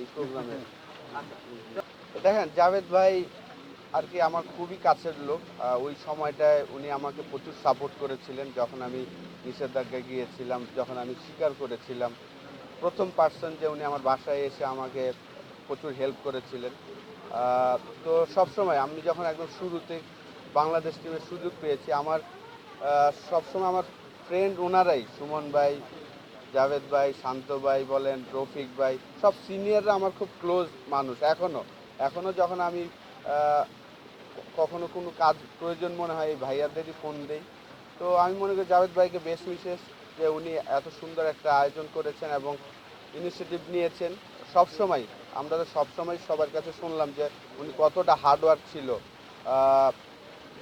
এই প্রোগ্রামে। দেখেন, জাভেদ ভাই আর কি আমার খুবই কাছের লোক। ওই সময়টায় উনি আমাকে প্রচুর সাপোর্ট করেছিলেন যখন আমি নিষেধাজ্ঞা গিয়েছিলাম, যখন আমি স্বীকার করেছিলাম। প্রথম পার্সন যে উনি আমার বাসায় এসে আমাকে প্রচুর হেল্প করেছিলেন। তো সবসময় আমি যখন একদম শুরুতে বাংলাদেশ টিমের সুযোগ পেয়েছি, আমার সবসময় আমার ফ্রেন্ড ওনারাই, সুমন ভাই জাভেদ ভাই, শান্ত ভাই বলেন, রফিক ভাই, সব সিনিয়ররা আমার খুব ক্লোজ মানুষ এখনও এখনও যখন আমি কখনো কোনো কাজ প্রয়োজন মনে হয়, এই ভাইয়াদেরই ফোন দেই। তো আমি মনে করি জাভেদ ভাইকে বেশ বিশেষ যে উনি এত সুন্দর একটা আয়োজন করেছেন এবং ইনিশিয়েটিভ নিয়েছেন। সবসময়, আমরা তো সবসময় সবার কাছে শুনলাম যে উনি কতটা হার্ডওয়ার্ক ছিল।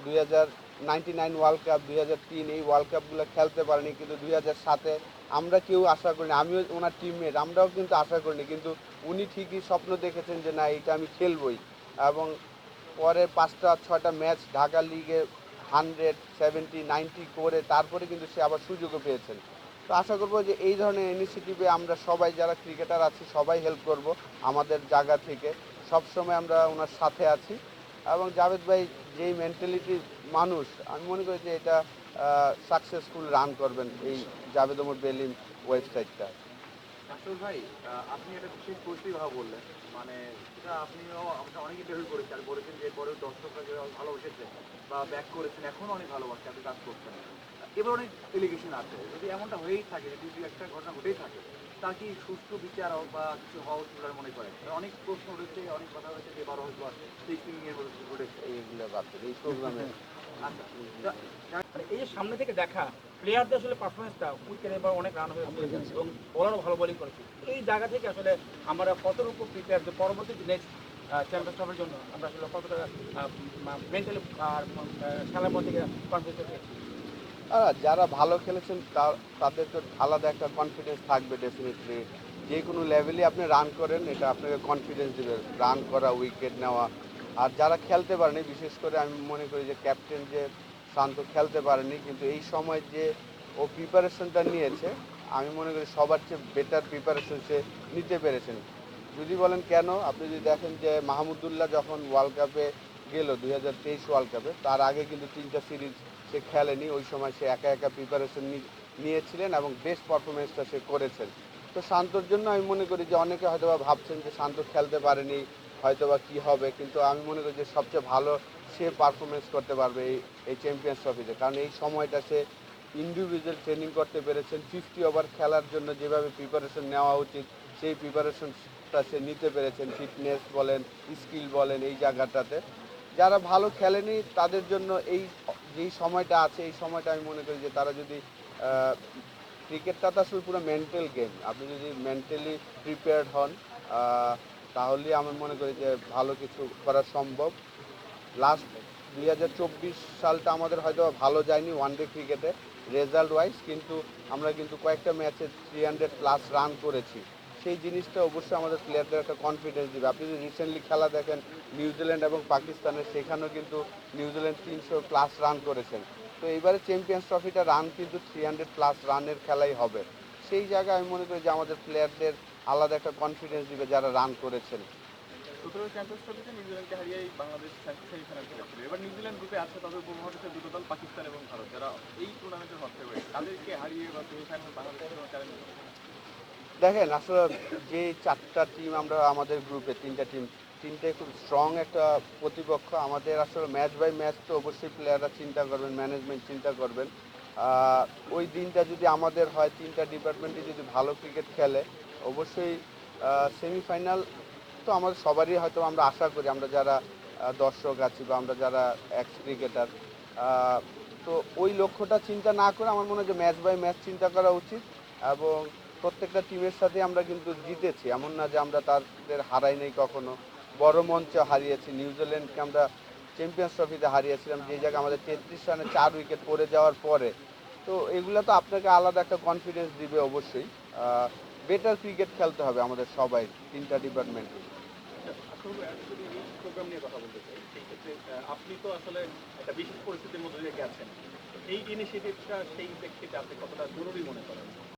দুই হাজার নাইনটি নাইন ওয়ার্ল্ড কাপ দুই হাজার তিন এই ওয়ার্ল্ড কাপগুলো খেলতে পারেনি, কিন্তু দুই হাজার সাতে আমরা কেউ আশা করিনি। আমিও ওনার টিমমেট আমরাও কিন্তু আশা করিনি, কিন্তু উনি ঠিকই স্বপ্ন দেখেছেন যে না এটা আমি খেলবই। এবং পরে পাঁচটা, ছয়টা ম্যাচ ঢাকা লিগে হান্ড্রেড সেভেন্টি নাইনটি করে তারপরে কিন্তু সে আবার সুযোগও পেয়েছেন। তো আশা করব যে এই ধরনের ইনিশিয়েটিভে আমরা সবাই যারা ক্রিকেটার আছি, সবাই হেল্প করব আমাদের জায়গা থেকে। সবসময় আমরা ওনার সাথে আছি। এবং জাভেদ ভাই, যেই মেন্টালিটির মানুষ আমি মনে করি যে এটা সাকসেসফুল রান করবেন এই জাভেদ ওমর বেলিম ওয়েবসাইটটা। আসল ভাই আপনি একটা বিশেষ পরিস্থিতি কথা বললেন। মানে সেটা আপনিও আমরা অনেক ইন্টারভিউ করেছেন আর বলেছেন যে পরে দর্শকরা যে ভালোবেসেছে বা ব্যাক করেছেন এখনও অনেক ভালোবাসছে আপনি কাজ করছেন। এবার অনেক এলিগেশন আছে। যদি এমনটা হয়েই থাকে যদি দু একটা ঘটনা ঘটেই থাকে তার কি সুষ্ঠু বিচার বা কিছু হওয়া উচিত বলে মনে করেন? অনেক প্রশ্ন উঠেছে অনেক কথা হয়েছে যে এবার হয়তো ঘটেছে। এইগুলো এই প্রোগ্রামে এই যে সামনে থেকে দেখা প্লেয়ারদের আসলে পারফরমেন্সটা উইকেটে এবার অনেক রান হয়ে হয়েছে এবং বোলারও ভালো বোলিং করেছে। এই জায়গা থেকে আসলে আমরা কতটুকু প্রিপেয়ার যে পরবর্তী নেক্সট চ্যাম্পিয়ন্স ট্রফির জন্য আমরা আসলে কতটা মেন্টালি আর খেলার মধ্যে কনফিডেন্স পেয়েছি যারা ভালো খেলেছেন তা- তাদের তো আলাদা একটা কনফিডেন্স থাকবে ডেফিনেটলি যে কোনো লেভেলে আপনি রান করেন, এটা আপনাকে কনফিডেন্স দেবে। রান করা উইকেট নেওয়া আর যারা খেলতে পারেনি, বিশেষ করে আমি মনে করি যে ক্যাপ্টেন যে শান্ত খেলতে পারেনি, কিন্তু এই সময় যে ও প্রিপারেশনটা নিয়েছে, আমি মনে করি সবার চেয়ে বেটার প্রিপারেশন সে নিতে পেরেছেন। যদি বলেন কেন, আপনি যদি দেখেন যে মাহমুদুল্লাহ যখন ওয়ার্ল্ড কাপে গেল, দুই হাজার তেইশ ওয়ার্ল্ড কাপে তার আগে কিন্তু তিনটা সিরিজ সে খেলেনি, ওই সময় সে একা একা প্রিপারেশন নিয়েছিলেন এবং বেস্ট পারফরমেন্সটা সে করেছেন। তো শান্তর জন্য আমি মনে করি যে অনেকে হয়তোবা ভাবছেন যে শান্ত খেলতে পারেনি হয়তোবা কি হবে, কিন্তু আমি মনে করি যে সবচেয়ে ভালো সে পারফরমেন্স করতে পারবে এই এই চ্যাম্পিয়ন্স ট্রফিতে কারণ এই সময়টা সে ইন্ডিভিজুয়াল ট্রেনিং করতে পেরেছেন ফিফটি ওভার খেলার জন্য যেভাবে প্রিপারেশন নেওয়া উচিত, সেই প্রিপারেশনটা সে নিতে পেরেছেন ফিটনেস বলেন স্কিল বলেন, এই জায়গাটাতে। যারা ভালো খেলেনি, তাদের জন্য এই, যেই সময়টা আছে, এই সময়টা আমি মনে করি যে তারা যদি ক্রিকেটটা তো আসলে পুরো মেন্টাল গেম আপনি যদি মেন্টালি প্রিপেয়ার্ড হন তাহলে আমি মনে করি যে ভালো কিছু করা সম্ভব। লাস্ট দুই হাজার চব্বিশ সালটা আমাদের হয়তো ভালো যায়নি ওয়ান ডে ক্রিকেটে রেজাল্ট ওয়াইজ কিন্তু আমরা কিন্তু কয়েকটা ম্যাচে থ্রি হান্ড্রেড প্লাস রান করেছি। সেই জিনিসটা অবশ্যই আমাদের প্লেয়ারদের একটা কনফিডেন্স দিবে। আপনি যদি রিসেন্টলি খেলা দেখেন নিউজিল্যান্ড এবং পাকিস্তানের সেখানেও কিন্তু নিউজিল্যান্ড তিনশো প্লাস রান করেছেন। তো এইবারে চ্যাম্পিয়ন্স ট্রফিটা রান কিন্তু থ্রি হান্ড্রেড প্লাস রানের খেলাই হবে। সেই জায়গায় আমি মনে করি যে আমাদের প্লেয়ারদের আলাদা একটা কনফিডেন্স দিবে যারা রান করেছেন। সতেরো চ্যাম্পিয়ন্স ট্রফিতে নিউজিল্যান্ডকে হারিয়ে বাংলাদেশ সেমিফাইনাল খেলেছিল। এবার নিউজিল্যান্ড গ্রুপে আছে তাদের উপমহাদেশের দুটো দল পাকিস্তান এবং ভারত। যারা এই টুর্নামেন্টের হচ্ছে তাদেরকে হারিয়ে বা সেমিফাইনাল বাংলাদেশের চ্যালেঞ্জ দেখেন আসলে যে চারটা টিম আমরা আমাদের গ্রুপে তিনটা টিম তিনটে খুব স্ট্রং একটা প্রতিপক্ষ। আমাদের আসলে ম্যাচ বাই ম্যাচ তো অবশ্যই প্লেয়াররা চিন্তা করবেন ম্যানেজমেন্ট চিন্তা করবেন। ওই দিনটা যদি আমাদের হয় তিনটা ডিপার্টমেন্টে যদি ভালো ক্রিকেট খেলে অবশ্যই সেমিফাইনাল তো আমাদের সবারই হয়তো আমরা আশা করি, আমরা যারা দর্শক আছি বা আমরা যারা এক্স ক্রিকেটার তো ওই লক্ষ্যটা চিন্তা না করে আমার মনে হয় যে ম্যাচ বাই ম্যাচ চিন্তা করা উচিত এবং প্রত্যেকটা টিমের সাথে আমরা কিন্তু জিতেছি। এমন না যে আমরা তাদের হারাই নাই কখনো। বড় মঞ্চে হারিয়েছি নিউজিল্যান্ডকে আমরা চ্যাম্পিয়ন্স ট্রফিতে হারিয়েছিলাম, যে জায়গায় আমাদের তেত্রিশ রানে চার উইকেট পড়ে যাওয়ার পরে। তো এগুলো তো আপনাকে আলাদা একটা কনফিডেন্স দিবে অবশ্যই। বেটার ক্রিকেট খেলতে হবে আমাদের সবাই, তিনটা ডিপার্টমেন্ট ক্ষেত্রে আপনি তো আসলে একটা বিশেষ পরিস্থিতির মধ্যে দিয়ে গেছেন। এই ইনিশিয়েটিভটা সেই ব্যক্তিতে আপনি কতটা জরুরি মনে করেন?